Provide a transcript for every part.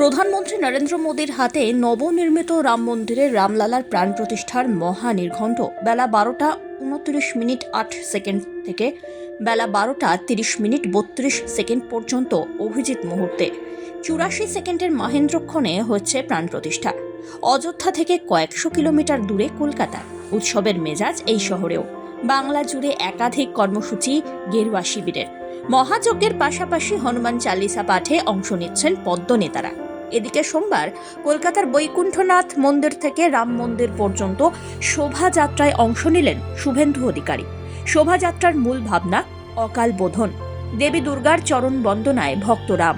প্রধানমন্ত্রী নরেন্দ্র মোদীর হাতে নবনির্মিত রাম মন্দিরের রামলালার প্রাণ প্রতিষ্ঠার মহা নির্ঘণ্ট। বেলা বারোটা উনত্রিশ মিনিট আট সেকেন্ড থেকে বেলা বারোটা তিরিশ মিনিট বত্রিশ সেকেন্ড পর্যন্ত অভিজিৎ মুহূর্তে। চুরাশি সেকেন্ডের মহেন্দ্রক্ষণে হচ্ছে প্রাণ প্রতিষ্ঠা। অযোধ্যা থেকে কয়েকশো কিলোমিটার দূরে কলকাতা। উৎসবের মেজাজ এই শহরেও। বাংলা জুড়ে একাধিক কর্মসূচি, গেরুয়া শিবিরের। মহাযজ্ঞের পাশাপাশি হনুমান চালিসা পাঠে অংশ নিচ্ছেন পদ্ম নেতারা এদিকে সোমবার কলকাতার বৈকুণ্ঠনাথ মন্দির থেকে রাম মন্দির পর্যন্ত শোভাযাত্রায় অংশ নিলেন শুভেন্দু অধিকারী। শোভাযাত্রার মূল ভাবনা, অকাল বোধন। দেবী দুর্গার চরণ বন্দনায় ভক্তরাম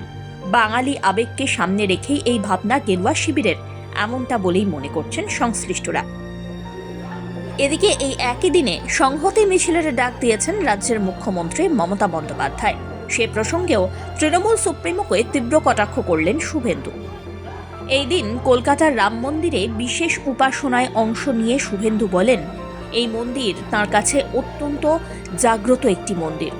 বাঙালি আবেগকে সামনে রেখেই এই ভাবনা গেরুয়া শিবিরের, এমনটা বলেই মনে করছেন সংশ্লিষ্টরা। এদিকে এই একই দিনে সংহতি মিছিলের ডাক দিয়েছেন রাজ্যের মুখ্যমন্ত্রী মমতা বন্দ্যোপাধ্যায়। সে প্রসঙ্গেও তৃণমূল সুপ্রিমোকে তীব্র কটাক্ষ করলেন শুভেন্দু। এই দিন কলকাতার রাম মন্দিরে বিশেষ উপাসনায় অংশ নিয়ে শুভেন্দু বলেন, এই মন্দির তার কাছে অত্যন্ত জাগ্রত একটি মন্দির।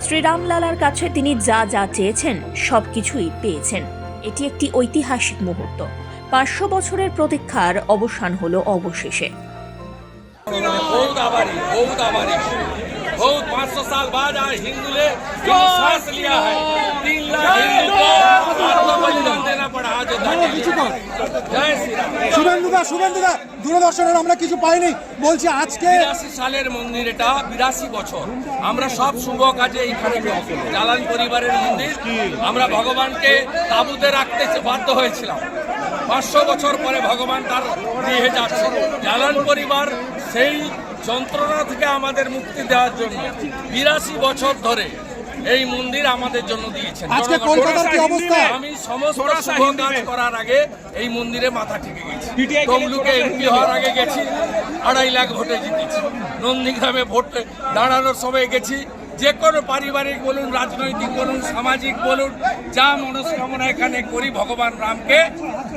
শ্রীরামলালার কাছে তিনি যা যা চেয়েছেন সব কিছুই পেয়েছেন। এটি একটি ঐতিহাসিক মুহূর্ত। পাঁচশো বছরের প্রতীক্ষার অবসান হলো অবশেষে। बहुत आभारी बहुत आभारी बहुत 500 साल बाद आज हिंदू ने हिंदू सांस लिया है तीन लाख हिंदू को आत्मा बलिदान देना पड़ा आज जय श्री राम শুভেন্দুদা শুভেন্দুদা দূরদর্শনের আমরা কিছু পাইনি বলছি আজকে বিরাশি সালের মন্দির এটা বিরাশি বছর আমরা সব শুভ কাজে এইখানে জালান পরিবারের মন্দির আমরা ভগবানকে তাবুতে রাখতে বাধ্য হয়েছিলাম পাঁচশো বছর পরে ভগবান তার গৃহে যাচ্ছে জালান পরিবার সেই যন্ত্রণা থেকে আমাদের মুক্তি দেওয়ার জন্য বিরাশি বছর ধরে এই মন্দির আমাদের জন্য দিয়েছেন। আজকে কলকাতার কি অবস্থা? আমি সমস্ত শুভ কাজ করার আগে এই মন্দিরে মাথা ঠেকে গেছি। তমলুকে এমপি হওয়ার আগে গেছি আড়াই লাখ ভোটে জিতেছি। নন্দীগ্রামে ভোট দাঁড়ানোর সময় গেছি যে কোনো পারিবারিক বলুন রাজনৈতিক বলুন সামাজিক বলুন যা মনস্কামনা এখানে করি ভগবান রামকে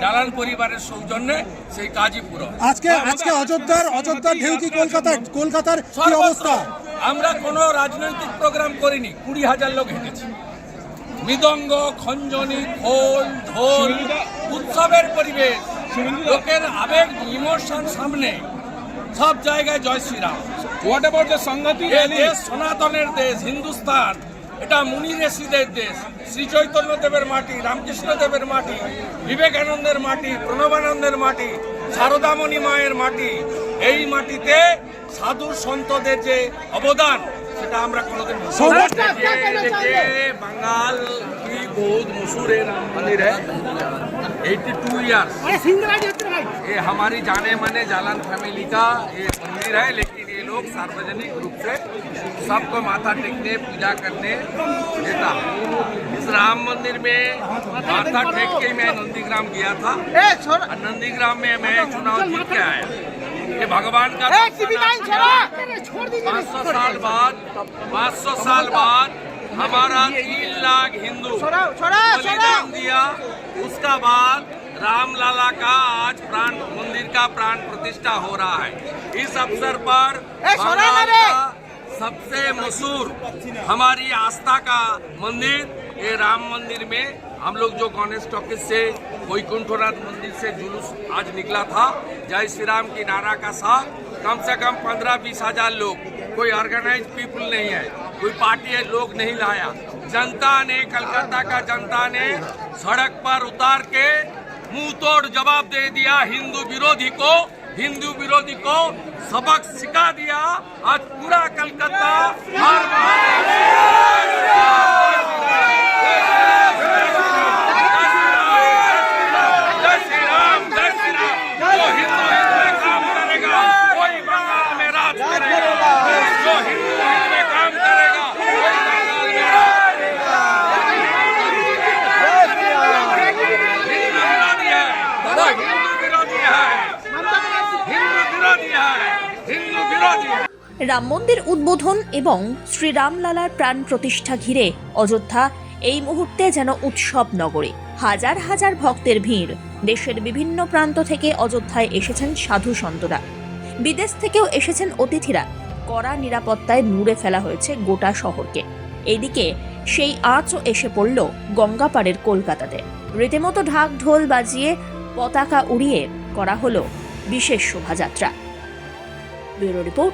জালান পরিবারের সৌজন্যে সেই কাজই পুরো আজকে আজকে অযোধ্যার অযোধ্যার ঢেউ কি কলকাতার কলকাতার কি অবস্থা? আমরা কোনো রাজনৈতিক প্রোগ্রাম করিনি কুড়ি হাজার লোক হেঁটেছি। মৃদঙ্গ খঞ্জনি খোল ঢোল উৎসবের পরিবেশ লোকের আবেগ ইমোশন সামনে। সব জায়গায় জয় শ্রীরাম। হোয়াট অ্যাবাউট দ্য সংগতি দেশ সনাতনের দেশ হিন্দুস্তান। এটা মুনি ঋষিদের দেশ শ্রী চৈতন্য দেবের মাটি রামকৃষ্ণ দেবের মাটি বিবেকানন্দের মাটি প্রণবানন্দের মাটি শারদামণি মায়ের মাটি। এই মাটিতে সাধু সন্তদের যে অবদান সেটা আমরা কোনোদিন ভুলব না। সৌরাষ্ট্র- देखिए देखिए, बंगाल की बहुत मशहूर है राम मंदिर है 82 इयर्स ये हमारी जाने माने जालन फैमिली का ये मंदिर है लेकिन ये लोग सार्वजनिक रूप से सबको माथा टेकने पूजा करने देता इस राम मंदिर में माथा टेक के मैं नंदीग्राम गया था और नंदीग्राम में मैं चुनाव जीत के आया ये भगवान का पाँच सौ साल बाद पाँच सौ साल बाद हमारा तीन लाख हिंदू बलिदान दिया। उसका बाद राम लाला का आज प्राण मंदिर का प्राण प्रतिष्ठा हो रहा है। इस अवसर पर का सबसे मशहूर हमारी आस्था का मंदिर ये राम मंदिर में हम लोग जो गणेश टॉकीज से, वैकुंठनाथ मंदिर से जुलूस आज निकला था। जय श्री राम की नारा का साथ कम से कम पंद्रह बीस हज़ार लोग। कोई ऑर्गेनाइज पीपल नहीं है, कोई पार्टी है, लोग नहीं लाया। जनता ने, कलकत्ता का जनता ने सड़क पर उतार के मुँह तोड़ जवाब दे दिया हिंदू विरोधी को। हिंदू विरोधी को सबक सिखा दिया। आज पूरा कलकत्ता हर রাম মন্দির উদ্বোধন এবং শ্রীরামলালার প্রাণ প্রতিষ্ঠা ঘিরে অযোধ্যা এই মুহূর্তে যেন উৎসব নগরী। হাজার হাজার ভক্তের ভিড়। দেশের বিভিন্ন প্রান্ত থেকে অযোধ্যায় এসেছেন সাধু সন্তরা। বিদেশ থেকেও এসেছেন অতিথিরা। কড়া নিরাপত্তায় মুড়ে ফেলা হয়েছে গোটা শহরকে। এদিকে সেই আঁচও এসে পড়ল গঙ্গাপাড়ের কলকাতাতে। রীতিমতো ঢাক ঢোল বাজিয়ে পতাকা উড়িয়ে করা হলো বিশেষ শোভাযাত্রা। Bureau report